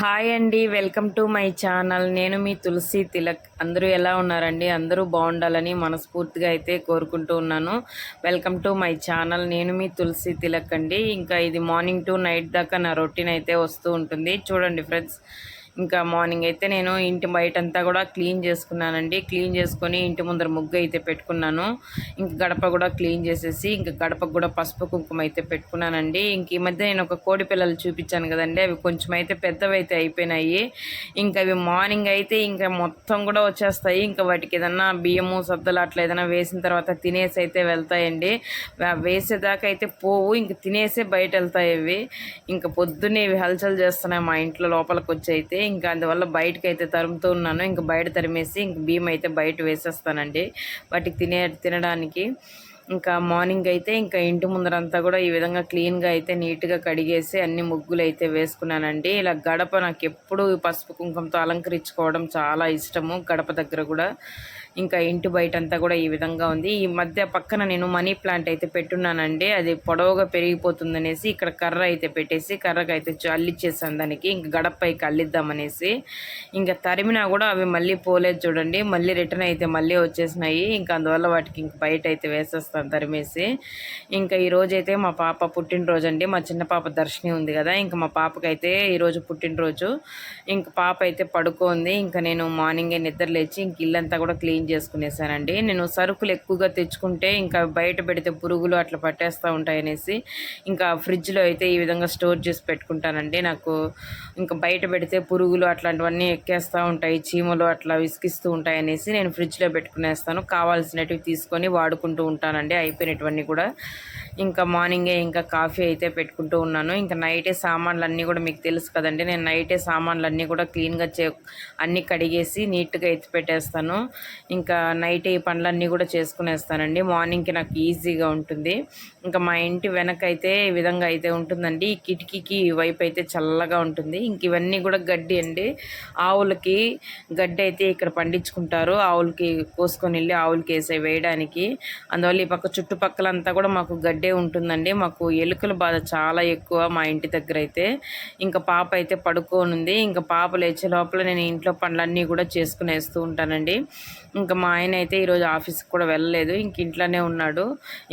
Hi అండి welcome to my channel. నేను మీ తులసి తిలక్. అందరూ ఎలా ఉన్నారండి? అందరూ బాగుండాలని మనస్ఫూర్తిగా అయితే కోరుకుంటూ ఉన్నాను. Welcome to my channel. నేను మీ తులసి తిలక్ అండి. ఇంకా ఇది మార్నింగ్ టు నైట్ దాకా నా రొటీన్ అయితే వస్తూ ఉంటుంది. చూడండి ఫ్రెండ్స్ ఇంకా మార్నింగ్ అయితే నేను ఇంటి బయట అంతా కూడా క్లీన్ చేసుకున్నానండి. క్లీన్ చేసుకొని ఇంటి ముందర ముగ్గు అయితే పెట్టుకున్నాను. ఇంక గడప కూడా క్లీన్ చేసేసి ఇంక గడపకు కూడా పసుపు కుంకుమ అయితే పెట్టుకున్నానండి. ఇంక ఈ మధ్య నేను ఒక కోడి పిల్లలు చూపించాను కదండి. అవి కొంచెం అయితే పెద్దవి అయితే అయిపోయినాయి. ఇంకా అవి మార్నింగ్ అయితే ఇంకా మొత్తం కూడా వచ్చేస్తాయి. ఇంకా వాటికి ఏదన్నా బియ్యము సద్దలు అట్లా ఏదైనా వేసిన తర్వాత తినేసి అయితే వెళ్తాయండి. వేసేదాకా అయితే పోవు. ఇంక తినేసే బయట వెళ్తాయి అవి ఇంకా పొద్దున్నే ఇవి హల్చల్ చేస్తున్నాయి మా ఇంట్లో లోపలికి వచ్చి అయితే. ఇంకా అందువల్ల బయటకు అయితే తరుముతూ ఉన్నాను. ఇంకా బయట తరిమేసి ఇంక బియ్యం అయితే బయట వేసేస్తానండి. వాటికి తినే తినడానికి. ఇంకా మార్నింగ్ అయితే ఇంకా ఇంటి ముందరంతా కూడా ఈ విధంగా క్లీన్గా అయితే నీట్గా కడిగేసి అన్ని ముగ్గులు అయితే వేసుకున్నానండి. ఇలా గడప నాకు ఎప్పుడు పసుపు కుంకుమతో అలంకరించుకోవడం చాలా ఇష్టము. గడప దగ్గర కూడా ఇంకా ఇంటి బయట అంతా కూడా ఈ విధంగా ఉంది. ఈ మధ్య పక్కన నేను మనీ ప్లాంట్ అయితే పెట్టున్నానండి. అది పొడవుగా పెరిగిపోతుందనేసి ఇక్కడ కర్ర అయితే పెట్టేసి కర్రకి అయితే అల్లిచ్చేసాను దానికి. ఇంక గడపైకి అల్లిద్దామనేసి. ఇంకా తరిమినా కూడా అవి మళ్ళీ పోలేదు చూడండి. మళ్ళీ రిటర్న్ అయితే మళ్ళీ వచ్చేసినాయి. ఇంకా అందువల్ల వాటికి ఇంక బయట అయితే వేసేస్తాను తరిమేసి. ఇంకా ఈ అయితే మా పాప పుట్టినరోజు అండి. మా చిన్న పాప దర్శిని ఉంది కదా. ఇంకా మా పాపకైతే ఈరోజు పుట్టినరోజు. ఇంక పాప అయితే పడుకోంది. ఇంకా నేను మార్నింగే నిద్ర లేచి ఇంక ఇల్లంతా కూడా క్లీన్ చేసుకునేసానండి. నేను సరుకులు ఎక్కువగా తెచ్చుకుంటే ఇంకా బయట పెడితే పురుగులు అట్లా పట్టేస్తూ ఉంటాయనేసి ఇంకా ఫ్రిడ్జ్లో అయితే ఈ విధంగా స్టోర్ చేసి పెట్టుకుంటానండి. నాకు ఇంకా బయట పెడితే పురుగులు అట్లాంటివన్నీ ఎక్కేస్తూ ఉంటాయి చీమలు అట్లా విసిగిస్తూ ఉంటాయనేసి నేను ఫ్రిడ్జ్లో పెట్టుకునేస్తాను. కావాల్సినవి తీసుకొని వాడుకుంటూ ఉంటానండి. అయిపోయినటువన్నీ కూడా ఇంకా మార్నింగే ఇంకా కాఫీ అయితే పెట్టుకుంటూ ఉన్నాను. ఇంకా నైటే సామాన్లు అన్నీ కూడా మీకు తెలుసు కదండి. నేను నైటే సామాన్లు అన్నీ కూడా క్లీన్గా చే అన్నీ కడిగేసి నీట్గా ఎత్తి పెట్టేస్తాను. ఇంకా నైట్ ఈ పనులన్నీ కూడా చేసుకునేస్తానండి. మార్నింగ్కి నాకు ఈజీగా ఉంటుంది. ఇంకా మా ఇంటి వెనక అయితే ఈ విధంగా అయితే ఉంటుందండి. ఈ కిటికీకి వైపు అయితే చల్లగా ఉంటుంది. ఇంక ఇవన్నీ కూడా గడ్డి అండి. ఆవులకి గడ్డి అయితే ఇక్కడ పండించుకుంటారు. ఆవులకి కోసుకొని వెళ్ళి ఆవులకి వేసే వేయడానికి. అందువల్ల ఈ పక్క చుట్టుపక్కలంతా కూడా మాకు గడ్డే ఉంటుందండి. మాకు ఎలుకల బాధ చాలా ఎక్కువ మా ఇంటి దగ్గర అయితే ఇంకా పాప అయితే పడుకోనుంది. ఇంకా పాప లేచే లోపల నేను ఇంట్లో పనులన్నీ కూడా చేసుకునేస్తూ ఉంటానండి. ఇంకా మా ఆయన అయితే ఈరోజు ఆఫీస్కి కూడా వెళ్ళలేదు. ఇంక ఇంట్లోనే ఉన్నాడు.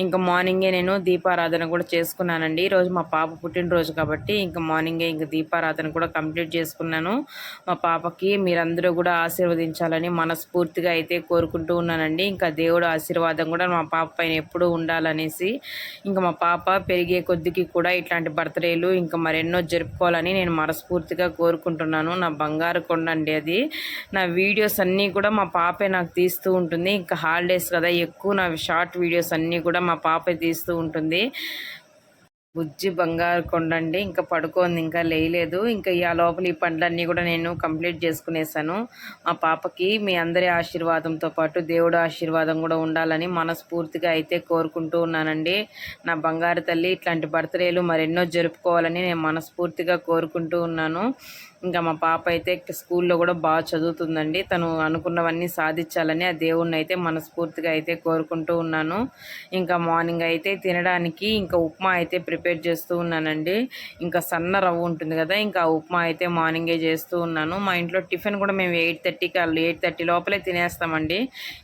ఇంకా మార్నింగే నేను దీపారాధన కూడా చేసుకున్నానండి. ఈరోజు మా పాప పుట్టినరోజు కాబట్టి ఇంకా మార్నింగే ఇంకా దీపారాధన కూడా కంప్లీట్ చేసుకున్నాను. మా పాపకి మీరందరూ కూడా ఆశీర్వదించాలని మనస్ఫూర్తిగా అయితే కోరుకుంటూ ఉన్నానండి. ఇంకా దేవుడు ఆశీర్వాదం కూడా మా పాప పైన ఎప్పుడూ ఉండాలనేసి ఇంకా మా పాప పెరిగే కొద్దికి కూడా ఇట్లాంటి బర్త్డేలు ఇంకా మరెన్నో జరుపుకోవాలని నేను మనస్ఫూర్తిగా కోరుకుంటున్నాను. నా బంగారు కొండ అండి అది. నా వీడియోస్ అన్నీ కూడా మా పాపే నాకు తీస్తూ ఉంటుంది. ఇంకా హాలిడేస్ కదా ఎక్కువ నా షార్ట్ వీడియోస్ అన్నీ కూడా మా పాపే తీస్తూ ఉంటుంది. బుజ్జి బంగారు కొండండి. ఇంకా పడుకోంది ఇంకా లేయలేదు. ఇంకా ఈ లోపల ఈ పండ్లన్నీ కూడా నేను కంప్లీట్ చేసుకునేసాను. మా పాపకి మీ అందరి ఆశీర్వాదంతో పాటు దేవుడు ఆశీర్వాదం కూడా ఉండాలని మనస్ఫూర్తిగా అయితే కోరుకుంటూ ఉన్నానండి. నా బంగారు తల్లి ఇట్లాంటి బర్త్డేలు మరెన్నో జరుపుకోవాలని నేను మనస్ఫూర్తిగా కోరుకుంటూ ఉన్నాను. ఇంకా మా పాప అయితే స్కూల్లో కూడా బాగా చదువుతుందండి. తను అనుకున్నవన్నీ సాధించాలని ఆ దేవుణ్ణి అయితే మనస్ఫూర్తిగా అయితే కోరుకుంటూ ఉన్నాను. ఇంకా మార్నింగ్ అయితే తినడానికి ఇంకా ఉప్మా అయితే ప్రిపేర్ చేస్తూ ఉన్నానండి. ఇంకా సన్న రవ్వ ఉంటుంది కదా ఇంకా ఉప్మా అయితే మార్నింగే చేస్తూ ఉన్నాను. మా ఇంట్లో టిఫిన్ కూడా మేము ఎయిట్ థర్టీకి ఎయిట్ థర్టీ లోపలే తినేస్తామండి.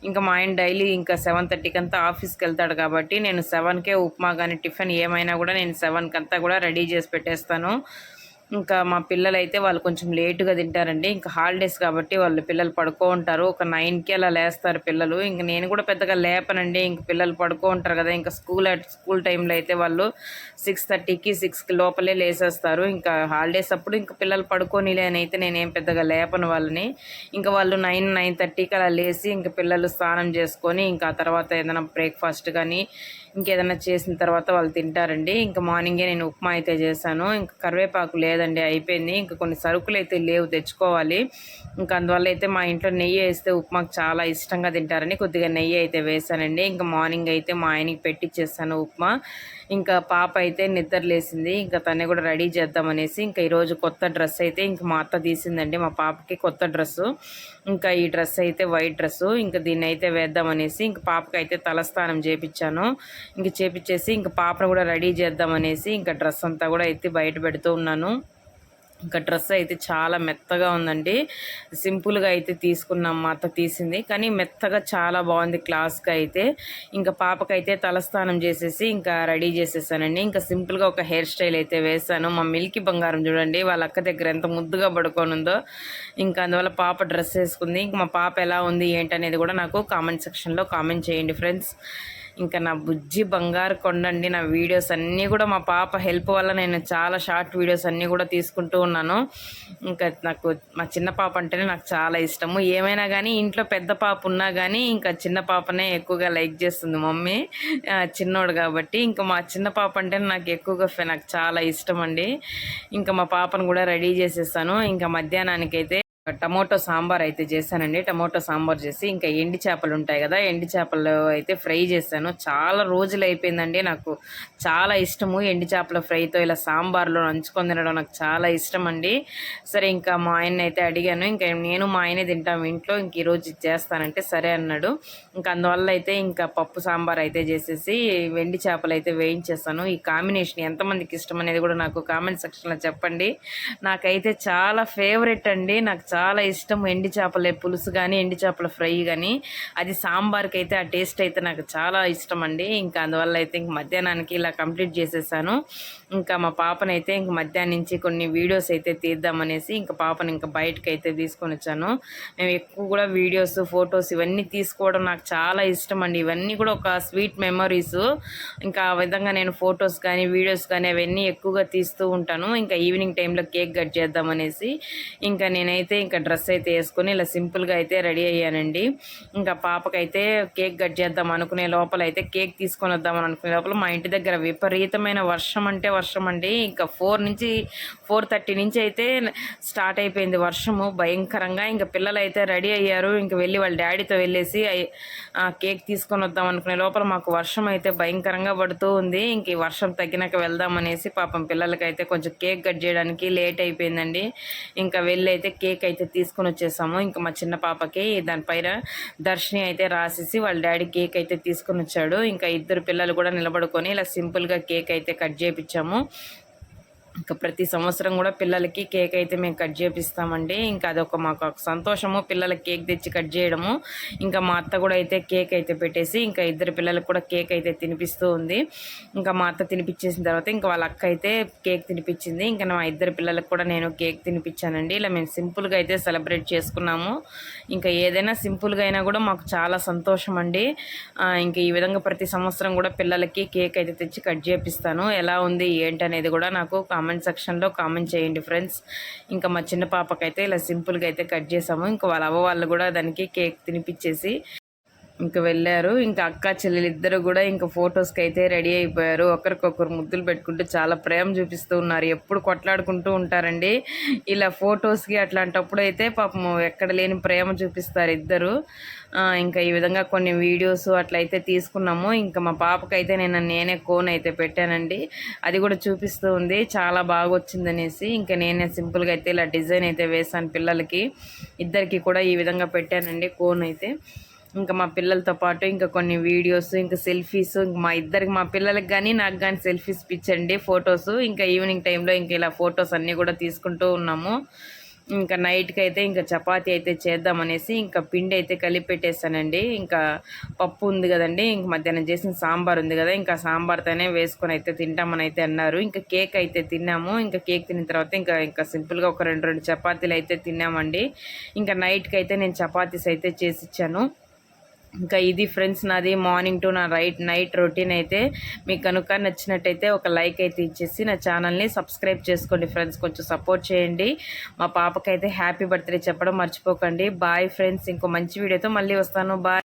ఇంకా మా ఆయన డైలీ ఇంకా సెవెన్ థర్టీకి అంతా ఆఫీస్కి వెళ్తాడు కాబట్టి నేను సెవెన్కే ఉప్మా కానీ టిఫిన్ ఏమైనా కూడా నేను సెవెన్కి అంతా కూడా రెడీ చేసి పెట్టేస్తాను. ఇంకా మా పిల్లలు అయితే వాళ్ళు కొంచెం లేటుగా తింటారండి. ఇంకా హాలిడేస్ కాబట్టి వాళ్ళు పిల్లలు పడుకో ఉంటారు. ఒక నైన్కి అలా లేస్తారు పిల్లలు. ఇంక నేను కూడా పెద్దగా లేపనండి. ఇంక పిల్లలు పడుకో ఉంటారు కదా. ఇంకా స్కూల్ స్కూల్ టైంలో అయితే వాళ్ళు సిక్స్ థర్టీకి సిక్స్కి లోపలే లేసేస్తారు. ఇంకా హాలిడేస్ అప్పుడు ఇంకా పిల్లలు పడుకోనిలే అని అయితే నేనేం పెద్దగా లేపను వాళ్ళని. ఇంకా వాళ్ళు నైన్ నైన్ థర్టీకి అలా లేచి ఇంకా పిల్లలు స్నానం చేసుకొని ఇంకా తర్వాత ఏదైనా బ్రేక్ఫాస్ట్ కానీ ఇంకేదైనా చేసిన తర్వాత వాళ్ళు తింటారండి. ఇంకా మార్నింగే నేను ఉప్మా అయితే చేశాను. ఇంకా కరివేపాకు లేదండి అయిపోయింది. ఇంకా కొన్ని సరుకులు అయితే లేవు తెచ్చుకోవాలి. ఇంకా అందువల్ల అయితే మా ఇంట్లో నెయ్యి వేస్తే ఉప్మాకు చాలా ఇష్టంగా తింటారని కొద్దిగా నెయ్యి అయితే వేసానండి. ఇంకా మార్నింగ్ అయితే మా ఆయనకి పెట్టిచ్చేస్తాను ఉప్మా. ఇంకా పాప అయితే నిద్ర లేసింది ఇంకా తనే కూడా రెడీ చేద్దామనేసి ఇంకా ఈరోజు కొత్త డ్రెస్ అయితే ఇంకా మా అత్త తీసిందండి మా పాపకి కొత్త డ్రెస్సు ఇంకా ఈ డ్రెస్ అయితే వైట్ డ్రెస్సు ఇంకా దీన్ని అయితే వేద్దామనేసి ఇంక పాపకి అయితే తలస్నానం చేపించాను ఇంక చేపించేసి ఇంక పాపను కూడా రెడీ చేద్దామనేసి ఇంకా డ్రెస్ అంతా కూడా ఎత్తి బయట పెడుతూ ఉన్నాను. ఇంకా డ్రెస్ అయితే చాలా మెత్తగా ఉందండి. సింపుల్గా అయితే తీసుకున్నాం మా అత్త తీసింది. కానీ మెత్తగా చాలా బాగుంది క్లాస్కి అయితే. ఇంకా పాపకైతే తలస్నానం చేసేసి ఇంకా రెడీ చేసేసానండి. ఇంకా సింపుల్గా ఒక హెయిర్ స్టైల్ అయితే వేసాను మా మిల్కి బంగారం చూడండి వాళ్ళ అక్క దగ్గర ఎంత ముద్దుగా పడుకోనుందో. ఇంకా అందువల్ల పాప డ్రెస్ వేసుకుంది. ఇంక మా పాప ఎలా ఉంది ఏంటనేది కూడా నాకు కామెంట్ సెక్షన్లో కామెంట్ చేయండి ఫ్రెండ్స్. ఇంకా నా బుజ్జి బంగారు కొండండి. నా వీడియోస్ అన్నీ కూడా మా పాప హెల్ప్ వల్ల నేను చాలా షార్ట్ వీడియోస్ అన్నీ కూడా తీసుకుంటూ ఉన్నాను. ఇంకా నాకు మా చిన్న పాప అంటేనే నాకు చాలా ఇష్టము. ఏమైనా కానీ ఇంట్లో పెద్ద పాప ఉన్నా కానీ ఇంకా చిన్న పాపనే ఎక్కువగా లైక్ చేస్తుంది మమ్మీ. చిన్నోడు కాబట్టి ఇంకా మా చిన్న పాప అంటేనే నాకు ఎక్కువగా నాకు చాలా ఇష్టం అండి ఇంకా మా పాపను కూడా రెడీ చేసేస్తాను ఇంకా మధ్యాహ్నానికి అయితే టమోటో సాంబార్ అయితే చేశానండి. టమోటో సాంబార్ చేసి ఇంకా ఎండి చేపలు ఉంటాయి కదా ఎండి చేపలు అయితే ఫ్రై చేశాను. చాలా రోజులు అయిపోయిందండి నాకు. చాలా ఇష్టము ఎండి చేపల ఫ్రైతో ఇలా సాంబార్లో నంచుకొని తినడం నాకు చాలా ఇష్టం అండి సరే ఇంకా మా ఆయన అయితే అడిగాను. ఇంకా నేను మా ఆయనే తింటాం ఇంట్లో ఇంక ఈరోజు చేస్తానంటే సరే అన్నాడు. ఇంకా అందువల్ల అయితే ఇంకా పప్పు సాంబార్ అయితే చేసేసి వెండి చేపలు అయితే వేయించేస్తాను ఈ కాంబినేషన్ ఎంతమందికి ఇష్టం అనేది కూడా నాకు కామెంట్ సెక్షన్లో చెప్పండి. నాకైతే చాలా ఫేవరెట్ అండి. నాకు చాలా ఇష్టం ఎండి చేపల పులుసు కానీ ఎండి చేపల ఫ్రై కానీ అది సాంబార్కి అయితే ఆ టేస్ట్ అయితే నాకు చాలా ఇష్టం అండి ఇంకా అందువల్ల అయితే ఇంక మధ్యాహ్నానికి ఇలా కంప్లీట్ చేసేసాను. ఇంకా మా పాపనైతే ఇంక మధ్యాహ్నం నుంచి కొన్ని వీడియోస్ అయితే తీద్దామనేసి ఇంకా పాపని ఇంకా బయటకు అయితే తీసుకొని వచ్చాను. మేము ఎక్కువ కూడా వీడియోస్ ఫొటోస్ ఇవన్నీ తీసుకోవడం నాకు చాలా ఇష్టం అండి ఇవన్నీ కూడా ఒక స్వీట్ మెమరీస్. ఇంకా ఆ విధంగా నేను ఫొటోస్ కానీ వీడియోస్ కానీ అవన్నీ ఎక్కువగా తీస్తూ ఉంటాను. ఇంకా ఈవినింగ్ టైంలో కేక్ కట్ చేద్దామనేసి. ఇంకా నేనైతే ఇంకా డ్రెస్ అయితే వేసుకొని ఇలా సింపుల్గా అయితే రెడీ అయ్యానండి. ఇంకా పాపకైతే కేక్ కట్ చేద్దాం అనుకునే లోపల అయితే కేక్ తీసుకొని వద్దామని అనుకునే లోపల మా ఇంటి దగ్గర విపరీతమైన వర్షం అంటే వర్షం అండి. ఇంకా ఫోర్ నుంచి ఫోర్ థర్టీ నుంచి అయితే స్టార్ట్ అయిపోయింది వర్షము. భయంకరంగా ఇంకా పిల్లలు అయితే రెడీ అయ్యారు. ఇంకా వెళ్ళి వాళ్ళ డాడీతో వెళ్ళేసి కేక్ తీసుకొని వద్దాం అనుకునే లోపల మాకు వర్షం అయితే భయంకరంగా పడుతూ ఉంది. ఇంక ఈ వర్షం తగ్గినాక వెళ్దాం అనేసి పాపం పిల్లలకైతే కొంచెం కేక్ కట్ చేయడానికి లేట్ అయిపోయిందండి. ఇంకా వెళ్ళి అయితే కేక్ అయితే తీసుకొని వచ్చేసాము. ఇంకా మా చిన్న పాపకి దానిపైన దర్శిని అయితే రాసేసి వాళ్ళ డాడీ కేక్ అయితే తీసుకొని వచ్చాడు. ఇంకా ఇద్దరు పిల్లలు కూడా నిలబడుకొని ఇలా సింపుల్గా కేక్ అయితే కట్ చేయించాము ఇంకా ప్రతి సంవత్సరం కూడా పిల్లలకి కేక్ అయితే మేము కట్ చేపిస్తామండి. ఇంకా అదొక మాకు ఒక సంతోషము. పిల్లలకి కేక్ తెచ్చి కట్ చేయడము. ఇంకా మా అత్త కూడా అయితే కేక్ అయితే పెట్టేసి ఇంకా ఇద్దరు పిల్లలకు కూడా కేక్ అయితే తినిపిస్తూ ఉంది. ఇంకా మా అత్త తినిపించేసిన తర్వాత ఇంకా వాళ్ళ అక్క అయితే కేక్ తినిపించింది ఇంకా మా ఇద్దరు పిల్లలకు కూడా నేను కేక్ తినిపించానండి ఇలా మేము సింపుల్గా అయితే సెలబ్రేట్ చేసుకున్నాము. ఇంకా ఏదైనా సింపుల్గా అయినా కూడా మాకు చాలా సంతోషం అండి ఇంకా ఈ విధంగా ప్రతి సంవత్సరం కూడా పిల్లలకి కేక్ అయితే తెచ్చి కట్ చేపిస్తాను. ఎలా ఉంది ఏంటనేది కూడా నాకు కామెంట్ సెక్షన్లో కామెంట్ చేయండి ఫ్రెండ్స్ ఇంకా మా చిన్న పాపకైతే ఇలా సింపుల్గా అయితే కట్ చేసాము. ఇంకా వాళ్ళ అవ్వ వాళ్ళు కూడా దానికి కేక్ తినిపించేసి ఇంకా వెళ్ళారు. ఇంకా అక్క చెల్లెలు ఇద్దరు కూడా ఇంకా ఫొటోస్కి అయితే రెడీ అయిపోయారు. ఒకరికొకరు ముద్దులు పెట్టుకుంటూ చాలా ప్రేమ చూపిస్తూ ఉన్నారు. ఎప్పుడు కొట్లాడుకుంటూ ఉంటారండి. ఇలా ఫొటోస్కి అట్లాంటప్పుడు అయితే పాపం ఎక్కడ లేని ప్రేమ చూపిస్తారు ఇద్దరు. ఇంకా ఈ విధంగా కొన్ని వీడియోస్ అట్లయితే తీసుకున్నాము. ఇంకా మా పాపకైతే నేను నేనే కోన్ అయితే పెట్టానండి. అది కూడా చూపిస్తూ ఉంది. చాలా బాగా వచ్చిందనేసి ఇంకా నేనే సింపుల్గా అయితే ఇలా డిజైన్ అయితే వేసాను పిల్లలకి. ఇద్దరికి కూడా ఈ విధంగా పెట్టానండి కోన్ అయితే. ఇంకా మా పిల్లలతో పాటు ఇంకా కొన్ని వీడియోస్ ఇంకా సెల్ఫీస్ ఇంకా మా ఇద్దరికి మా పిల్లలకి కానీ నాకు కానీ సెల్ఫీస్ పిచ్చండి ఫొటోస్. ఇంకా ఈవినింగ్ టైంలో ఇంకా ఇలా ఫొటోస్ అన్నీ కూడా తీసుకుంటూ ఉన్నాము. ఇంకా నైట్కి అయితే ఇంకా చపాతి అయితే చేద్దామనేసి ఇంకా పిండి అయితే కలిపి పెట్టేస్తానండి. ఇంకా పప్పు ఉంది కదండి ఇంక మధ్యాహ్నం చేసిన సాంబార్ ఉంది కదా ఇంకా సాంబార్తోనే వేసుకొని అయితే తింటామని అయితే అన్నారు. ఇంకా కేక్ అయితే తిన్నాము. ఇంకా కేక్ తిన్న తర్వాత ఇంకా ఇంకా సింపుల్గా ఒక రెండు రెండు చపాతీలు అయితే తిన్నామండి. ఇంకా నైట్కి అయితే నేను చపాతీస్ అయితే చేసి ఇచ్చాను ఇంకా ఇది ఫ్రెండ్స్ నాది మార్నింగ్ టు నా రైట్ నైట్ రొటీన్ అయితే మీకు కనుక నచ్చినట్టయితే ఒక లైక్ అయితే ఇచ్చేసి నా ఛానల్ని సబ్స్క్రైబ్ చేసుకోండి ఫ్రెండ్స్. కొంచెం సపోర్ట్ చేయండి. మా పాపకైతే హ్యాపీ బర్త్డే చెప్పడం మర్చిపోకండి. బాయ్ ఫ్రెండ్స్ ఇంకో మంచి వీడియోతో మళ్ళీ వస్తాను. బాయ్